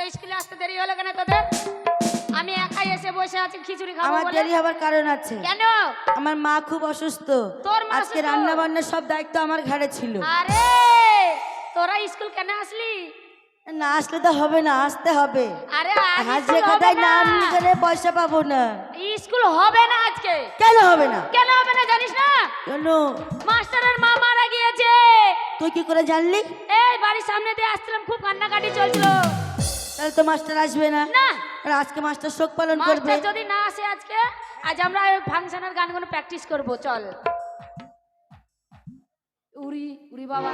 এত স্কুলে আসতে দেরি হলো কেন তোদের? আমি একাই এসে বসে আছি খিচুড়ি খাব আমার দেরি হবার কারণ আছে। কেন? আমার মা খুব অসুস্থ। তোর মা আজকে রান্না বান্নার সব দায়িত্ব আমার ঘাড়ে ছিল। আরে! তোরা স্কুল কেন আসলি? না আসলে তো হবে না আসতে হবে। আরে আজ হাজিরে স্কুল হবে খাতায় না। নাম লিখলে পয়সা পাবো না। স্কুল হবে না আজকে। কেন হবে না? কেন হবে না জানিস না? কেন? মাস্টারের মা মারা গিয়েছে। তুই কি করে জানলি? এই বাড়ির সামনে দিয়ে আসছিলাম খুব কান্নাকাটি চলছিল। তাহলে তো মাস্টার আসবে না। না। আর আজকে মাস্টার শোক পালন করবে। মাস্টার যদি না আসে আজকে আজ আমরা ফাংশনের গানগুলো প্র্যাকটিস করব চল। উড়ি উড়ি বাবা।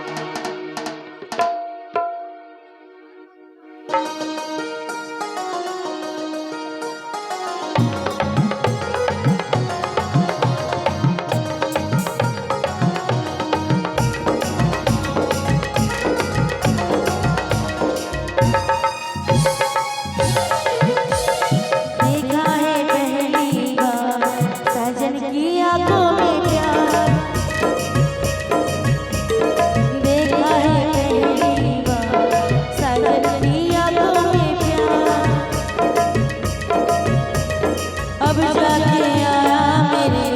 मेरे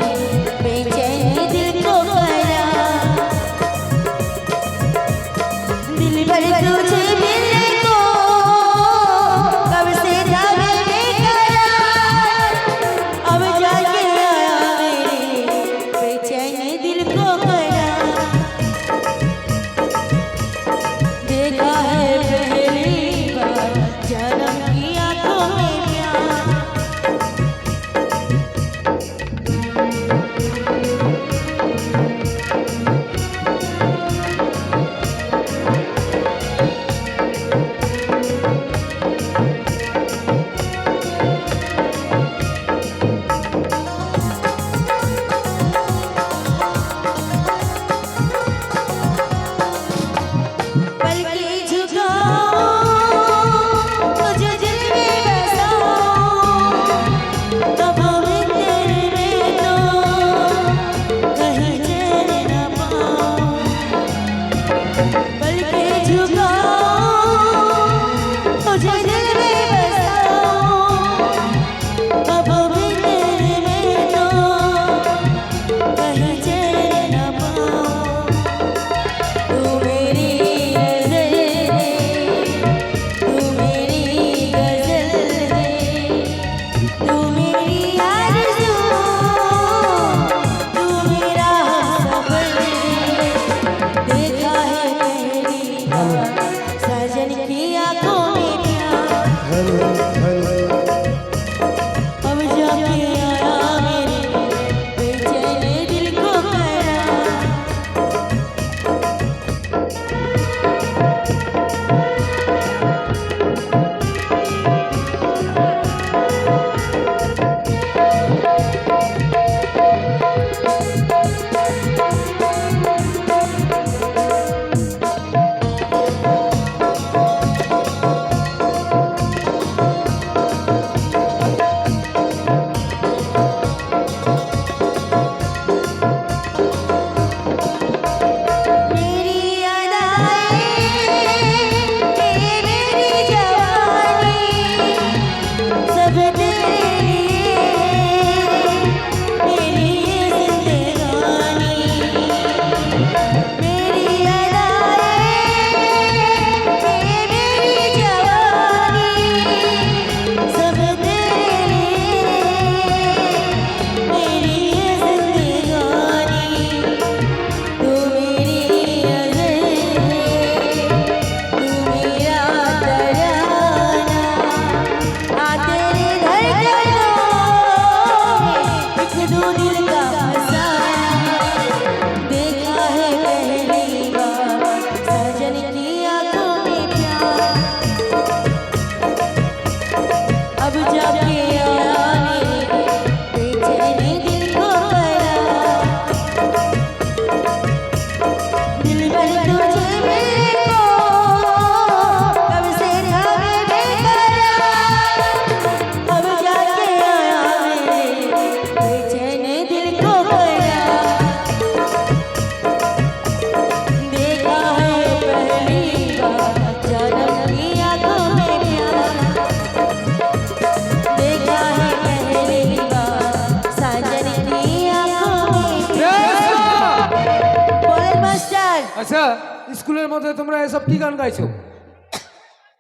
স্কুলের মধ্যে তোমরা এসব কি গান গাইছো?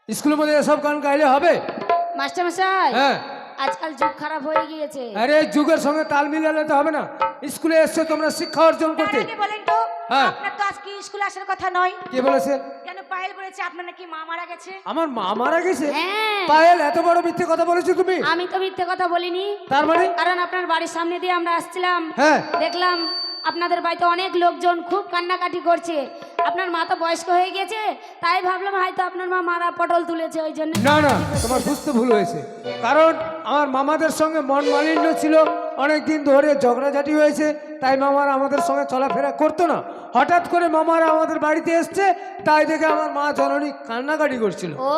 স্কুলের মধ্যে এসব গান গাইলে হবে? মাস্টার মশাই হ্যাঁ। আজকাল যুগ খারাপ হয়ে গিয়েছে। আরে যুগের সঙ্গে তাল মিলালে তো হবে না। স্কুলে এসছো তোমরা শিক্ষা অর্জন করতে। বলেন তো হ্যাঁ। আপনার তো আজকে স্কুল আসার কথা নয়। কে বলেছে? কেন পায়েল বলেছে আপনার নাকি মা মারা গেছে? আমার মা মারা গেছে? হ্যাঁ। পায়েল এত বড় মিথ্যে কথা বলেছ তুমি? আমি তো মিথ্যে কথা বলিনি। তার মানে? কারণ আপনার বাড়ির সামনে দিয়ে আমরা আসছিলাম। হ্যাঁ। দেখলাম আপনাদের বাড়িতে অনেক লোকজন খুব কান্নাকাটি করছে। আপনার মা তো বয়স্ক হয়ে গেছে তাই ভাবলাম হয়তো আপনার মা মারা পটল তুলেছে ওই জন্য না না তোমার বুঝতে ভুল হয়েছে। কারণ আমার মামাদের সঙ্গে মন মালিন্য ছিল অনেক দিন ধরে ঝগড়াঝাটি হয়েছে তাই মামারা আমাদের সঙ্গে চলাফেরা করতো না। হঠাৎ করে মামারা আমাদের বাড়িতে এসছে তাই দেখে আমার মা জননী কান্নাকাটি করছিল। ও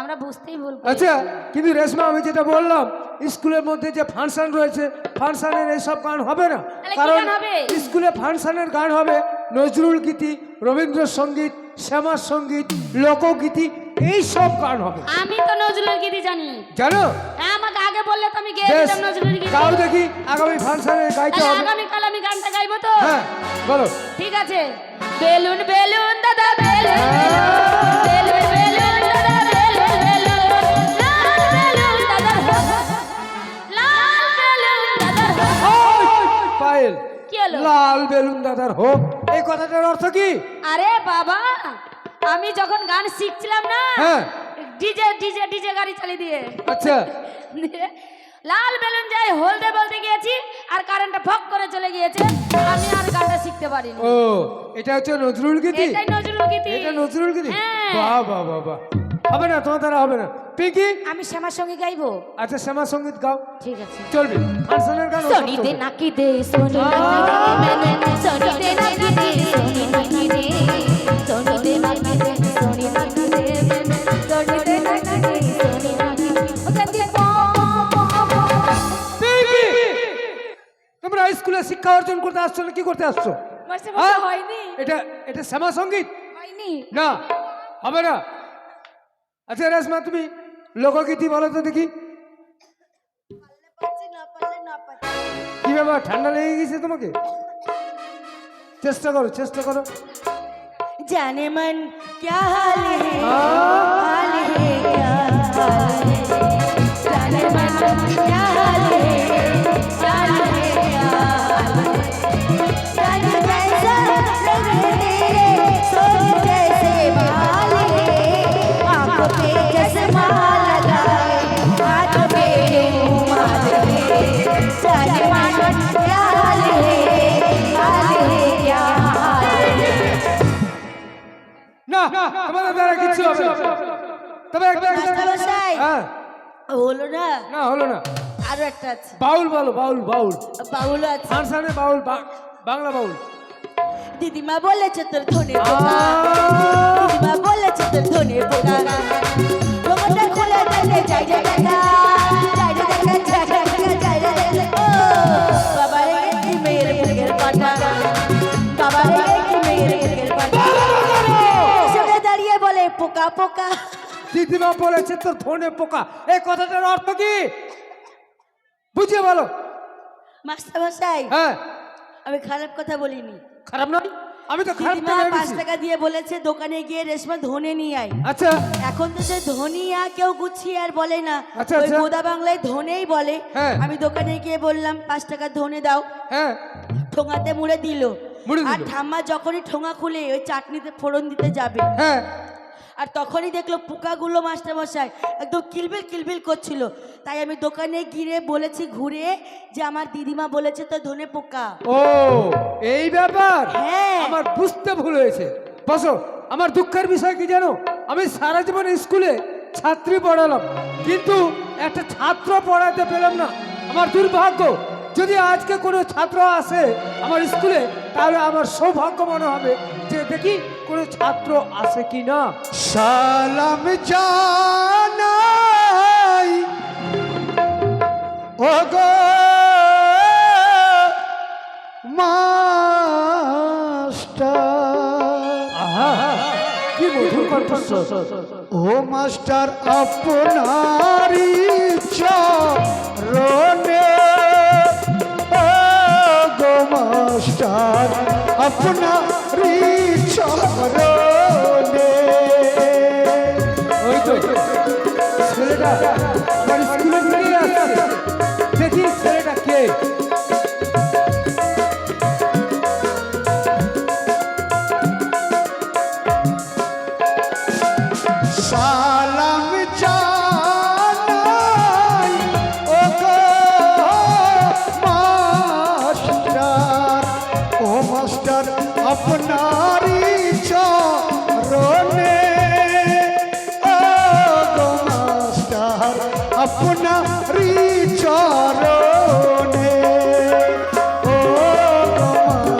আমরা বুঝতেই ভুল আচ্ছা কিন্তু রেশমা আমি যেটা বললাম স্কুলের মধ্যে যে ফাংশন রয়েছে ফাংশনের এইসব গান হবে না। কারণ স্কুলে ফাংশনের গান হবে নজরুল গীতি রবীন্দ্রসঙ্গীত শ্যামার সংগীত লোকগীতি এই সব গান হবে। আমি তো নজরুলের গীতি জানি। জানো? হ্যাঁ আমাকে আগে বললে তো আমি গেয়ে দিতাম নজরুলের গীতি। গাও দেখি আগামী ফাংশনে গাইতে হবে। আগামীকাল আমি গানটা গাইবো তো? হ্যাঁ বলো। ঠিক আছে। বেলুন বেলুন দাদা বেলুন। বেলুন দাদার হোক। এই কথাটার অর্থ কি? আরে বাবা আমি যখন গান শিখছিলাম না হ্যাঁ। ডিজে ডিজে ডিজে গাড়ি চালিয়ে দিয়ে। আচ্ছা। লাল বেলুন যাই হলদে বলতে গিয়েছি আর কারেন্টটা ফক করে চলে গিয়েছে আমি আর গানটা শিখতে পারিনি। ও এটা হচ্ছে নজরুল গীতি? এটাই নজরুল গীতি। এটা নজরুল গীতি? হ্যাঁ। বাহ বাহ বাহ বাহ। হবে না তোমার দ্বারা হবে না। পিঙ্কি? আমি শ্যামা সংগীত গাইবো। আচ্ছা শ্যামা সংগীত গাও। ঠিক আছে। চলবে। ফাংশনের গান সনি দে নাকি দে সনি নাকি দে তোমরা স্কুলে শিক্ষা অর্জন করতে আসছো না কি করতে আসছো? হ্যাঁ? হয়নি। এটা এটা শ্যামা সংগীত? হয়নি। না হবে না। আচ্ছা রেশমা তুমি লোকগীতি বলো তো দেখি। কি ব্যাপার ঠান্ডা লেগে গেছে তোমাকে? চেষ্টা করো চেষ্টা করো। জানে মন ক্যা হাল হে। জানে মন ক্যা হাল হে। না তোমাদের দ্বারা কিছু হবে না। তবে একটা মাস্টারমশাই। হ্যাঁ। হলো না? না হলো না। আরও একটা আছে। বাউল বলো বাউল বাউল। বাউল আছে। ফাংশনে বাউল বাংলা বাউল। দিদিমা বলেছে তোর ধনে পোকা। দিদিমা বলেছে তোর ধনে পোকা। পোকা। দিদিমা বলেছে তোর ধনে পোকা। এই কথাটার অর্থ কি? বুঝিয়ে বলো। মাস্টার মশাই হ্যাঁ। আমি খারাপ কথা বলিনি। খারাপ নয়? আমি তো খারাপ দিদিমা পাঁচ টাকা দিয়ে বলেছে দোকানে গিয়ে রেশমা ধনে নিয়ে আয়। আচ্ছা। এখন তো সে ধনিয়া কেউ গুছিয়ে আর বলে না। আচ্ছা, ওই আচ্ছা। গোদা বাংলায় ধনেই বলে। হ্যাঁ। আমি দোকানে গিয়ে বললাম পাঁচ টাকা ধনে দাও। হ্যাঁ। ঠোঙাতে মুড়ে দিল। মুড়ে আর দিল। ঠাম্মা যখনই ঠোঙা খুলে ওই চাটনিতে ফোড়ন দিতে যাবে। হ্যাঁ। আর তখনই দেখল পোকাগুলো মাস্টার মশাই একদম কিলবিল কিলবিল করছিল। তাই আমি দোকানে গিয়ে বলেছি ঘুরে যে আমার দিদিমা বলেছে তো ধনে পোকা। ও এই ব্যাপার? হ্যাঁ। আমার বুঝতে ভুল হয়েছে। বসো আমার দুঃখের বিষয় কি জানো? আমি সারা জীবন স্কুলে ছাত্রী পড়ালাম কিন্তু একটা ছাত্র পড়াতে পেলাম না। আমার দুর্ভাগ্য যদি আজকে কোনো ছাত্র আসে আমার স্কুলে তাহলে আমার সৌভাগ্য মনে হবে। যে দেখি কোনো ছাত্র আসে কি না সালাম জানাই। ও গো মাস্টার। আহা কি মধুর কণ্ঠস্বর ও মাস্টার আপনারি চরণে। ও গো মাস্টার আপনারি চরণে ওই তো। ছেলেটা